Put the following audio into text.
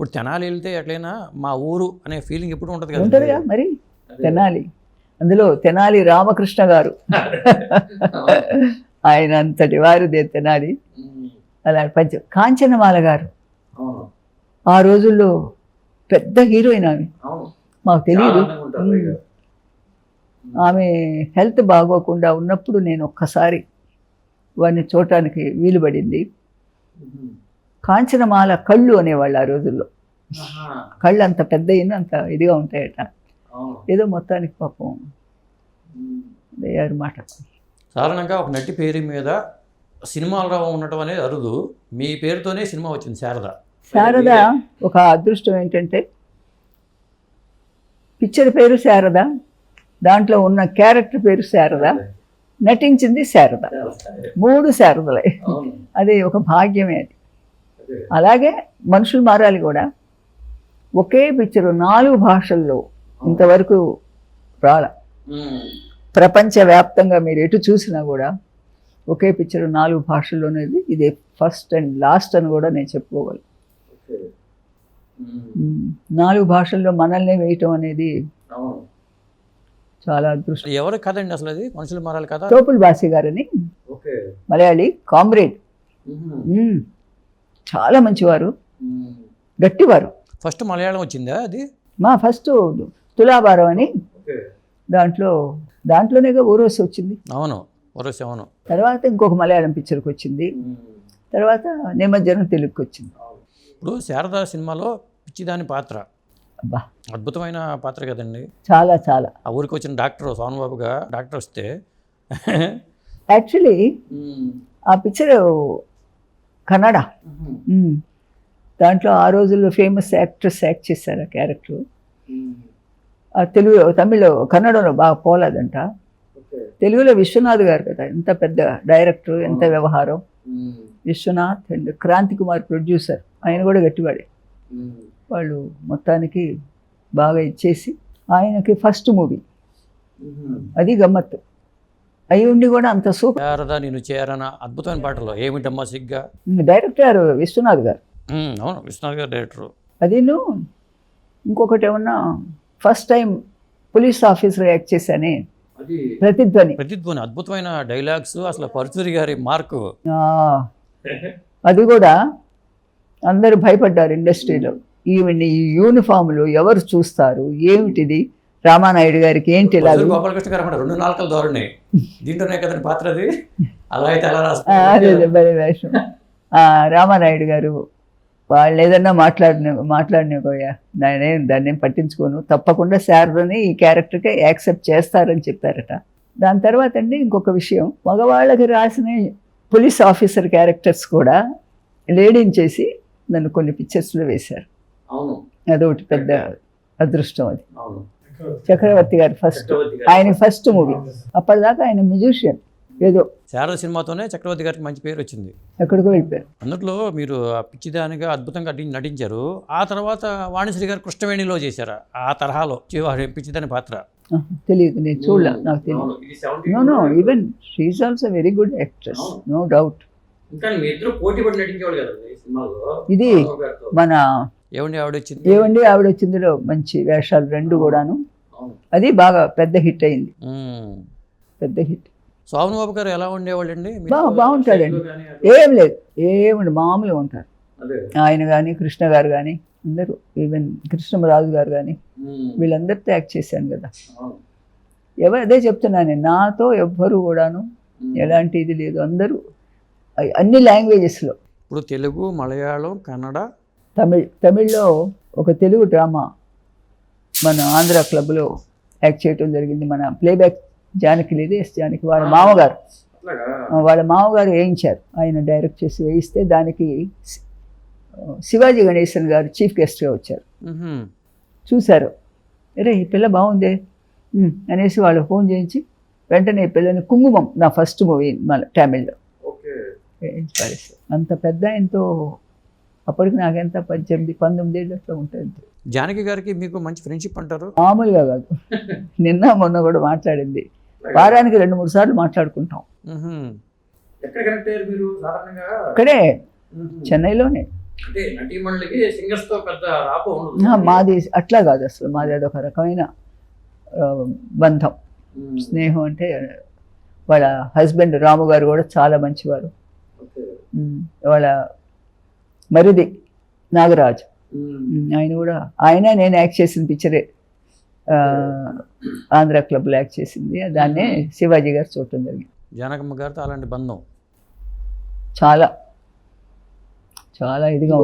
ఇప్పుడు తెనాలి వెళ్తే ఎట్లయినా మా ఊరు అనే ఫీలింగ్ ఎప్పుడు ఉంటుంది కదా? ఉంటుందిగా మరి? తెనాలి. అందులో తెనాలి రామకృష్ణ గారు. ఆయన అంతటి వారిదే తెనాలి. అలా పంచ కాంచనమాల గారు. ఆ. రోజుల్లో పెద్ద హీరోయిన్ ఆమె. మాకు తెలియదు. ఆమె హెల్త్ బాగోకుండా ఉన్నప్పుడు నేను ఒక్కసారి వాడిని చూడటానికి వీలు పడింది కాంచనమాల కళ్ళు అనేవాళ్ళు ఆ రోజుల్లో. కళ్ళు అంత పెద్ద అంత ఇదిగా ఉంటాయట. ఏదో మొత్తానికి పాపం అయ్యారు మాట. సాధారణంగా ఒక నటి పేరు మీద సినిమాలు ఉండటం అనేది అరుదు. మీ పేరుతోనే సినిమా వచ్చింది శారద. శారద ఒక అదృష్టం ఏంటంటే పిక్చర్ పేరు శారద దాంట్లో ఉన్న క్యారెక్టర్ పేరు శారద నటించింది శారద. మూడు శారదలే. అది ఒక భాగ్యమే అది. అలాగే మనుషులు మారాలి కూడా. ఒకే పిక్చర్ నాలుగు భాషల్లో ఇంతవరకు రాల. ప్రపంచవ్యాప్తంగా మీరు ఎటు చూసినా కూడా ఒకే పిక్చర్ నాలుగు భాషల్లోనేది ఇదే ఫస్ట్ అండ్ లాస్ట్ అని కూడా నేను చెప్పుకోగలను ఉమ్, నాలుగు భాషల్లో మనల్ని వేయటం అనేది చాలా అదృష్టం. ఎవరి కథ అండి అసలు అది? మనుషులు మారాలి కదా. తోపుల్ బాసి గారని మలయాళీ కామ్రేడ్. చాలా మంచివారు. గట్టివారు. ఫస్ట్ మలయాళం వచ్చిందా అది? మా ఫస్ట్ తులాభారం అని దాంట్లో దాంట్లోనేగా ఊరోసి వచ్చింది. అవును వరస్ అవును. తర్వాత ఇంకొక మలయాళం పిక్చర్కి వచ్చింది తర్వాత నిమజ్జనం తెలుగుకి వచ్చింది ఇప్పుడు శారద సినిమాలో పిచ్చిదాని పాత్ర. అబ్బా. అద్భుతమైన పాత్ర కదండి. చాలా చాలా. ఆ ఊరికి వచ్చిన డాక్టర్ సోనబాబుగా డాక్టర్ వస్తే యాక్చువల్లీ ఆ పిక్చర్ కన్నడ. దాంట్లో ఆ రోజుల్లో ఫేమస్ యాక్ట్రెస్ యాక్ట్ చేశారు ఆ క్యారెక్టర్ ఆ తెలుగు తమిళ కన్నడలో బాగా పోలేదంట. తెలుగులో విశ్వనాథ్ గారు కదా ఎంత పెద్ద డైరెక్టర్ ఎంత వ్యవహారం. విశ్వనాథ్ అండ్ క్రాంతి కుమార్ ప్రొడ్యూసర్ ఆయన కూడా గట్టివాడే. వాళ్ళు మొత్తానికి బాగా ఇచ్చేసి ఆయనకి ఫస్ట్ మూవీ అది గమ్మత్తు. అయి ఉండి కూడా అంత సూపర్. శారద నేను చేరన అద్భుతమైన పాటలో ఏమిటమ్మా సిగ్గా? డైరెక్టర్ విశ్వనాథ్ గారు. అవును విశ్వనాథ్ గారు డైరెక్టర్. అదిను ఇంకొకటి ఏమన్నా first time police officer act చేశానే? అది ప్రతిధ్వని. ప్రతిధ్వని అద్భుతమైన డైలాగ్స్ అసలు పరుచూరి గారి మార్కు. ఆ, అది కూడా అందరూ భయపడ్డారు ఇండస్ట్రీలో. ఈవిడ్ని ఈ యూనిఫామ్లు ఎవరు చూస్తారు? ఏమిటిది? రామానాయుడు గారికి ఏంటి ఇలా గోపాలకృష్ణ గారు రెండు నాలుకలు ధోరణి దీంట్లోనే కదండి పాత్ర అది. అలా అయితే ఆ, రాస్తారు రామానాయుడు గారు వాళ్ళు ఏదన్నా మాట్లాడిన మాట్లాడినపోయా నేనేం దాన్ని ఏం పట్టించుకోను. తప్పకుండా శారదని ఈ క్యారెక్టర్కి యాక్సెప్ట్ చేస్తారని చెప్పారట. దాని తర్వాత అండి ఇంకొక విషయం. మగవాళ్ళకి రాసిన పోలీస్ ఆఫీసర్ క్యారెక్టర్స్ కూడా లేడీని చేసి నన్ను కొన్ని పిక్చర్స్లో వేశారు. అవును. అదొకటి పెద్ద అదృష్టం అది. అవును. చక్రవర్తి గారు ఫస్ట్ ఆయన ఫస్ట్ మూవీ అప్పటిదాకా ఆయన మ్యూజిషియన్ ఏదో శారద సినిమాతోనే చక్రవర్తి గారికి మంచి పేరు వచ్చింది. ఎక్కడికో వెళ్ళిపోయారు. అందులో మీరు ఆ పిచ్చిదానిగా అద్భుతంగా నటి- నటించారు. ఆ తర్వాత వాణిశ్రీ గారు కృష్ణవేణిలో చేశారు. ఆ తరహాలో పిచ్చిదాని పాత్ర. తెలియదు నేను చూడలే నాకు తెలియదు no no even she also very good actress no doubt ఇది మన ఏమండి ఆవిడ వచ్చింది? ఏమండి ఆవిడ వచ్చిందిలో మంచి వేషాలు రెండు కూడాను. అది బాగా పెద్ద హిట్ అయింది. పెద్ద హిట్ సోమన్ బాబు గారు ఎలా ఉండేవాళ్ళండి బాగుంటాడండి. ఏం లేదు ఏముంది మామూలుగా ఉంటారు అదే ఆయన కానీ కృష్ణ గారు కానీ అందరూ ఈవెన్ కృష్ణరాజు గారు కానీ. వీళ్ళందరితో యాక్ట్ చేశాను కదా. ఎవరు అదే చెప్తున్నాను నేను. నాతో ఎవ్వరు కూడాను. ఎలాంటి ఇది లేదు అందరూ అన్ని లాంగ్వేజెస్లో ఇప్పుడు తెలుగు మలయాళం కన్నడ తమిళ్ తమిళ్ళో ఒక తెలుగు డ్రామా మన ఆంధ్ర క్లబ్లో యాక్ట్ చేయటం జరిగింది. మన ప్లేబ్యాక్ జానకి లేదు ఎస్ జానకి వాళ్ళ మామగారు. వాళ్ళ మామగారు వేయించారు. ఆయన డైరెక్ట్ చేసి వేయిస్తే దానికి శివాజీ గణేశన్ గారు చీఫ్ గెస్ట్గా వచ్చారు. చూశారు. అరే ఈ పిల్ల బాగుందే. అనేసి వాళ్ళు ఫోన్ చేయించి వెంటనే ఈ పిల్లని కుంగుమం నా ఫస్ట్ మూవీ మన తమిళ్ళో. అంత పెద్ద ఎంతో అప్పటికి నాకెంత పద్దెనిమిది పంతొమ్మిది ఏళ్ళు అట్లా ఉంటుంది. జానకి గారికి మీకు మంచి ఫ్రెండ్షిప్ అంటారు? మామూలుగా కాదు. నిన్న మొన్న కూడా మాట్లాడింది. వారానికి రెండు మూడు సార్లు మాట్లాడుకుంటాం. ఇక్కడే చెన్నైలోనే. అంటే నటీమణులకి సింగర్స్తో పెద్ద రాపో ఆ, ఉండదు మాది అట్లా కాదు అసలు. మాది అదొక రకమైన బంధం. స్నేహం అంటే వాళ్ళ హస్బెండ్ రాము గారు కూడా చాలా మంచివారు. వాళ్ళ మరిది నాగరాజు. ఆయన కూడా ఆయన నేను యాక్ట్ చేసిన పిక్చరే ఆంధ్ర క్లబ్లో యాక్ట్ చేసింది. దాన్నే శివాజీ గారు చూడటం జరిగింది. జానకమ్మ గారితో అలాంటి బంధం? చాలా. చాలా ఇదిగా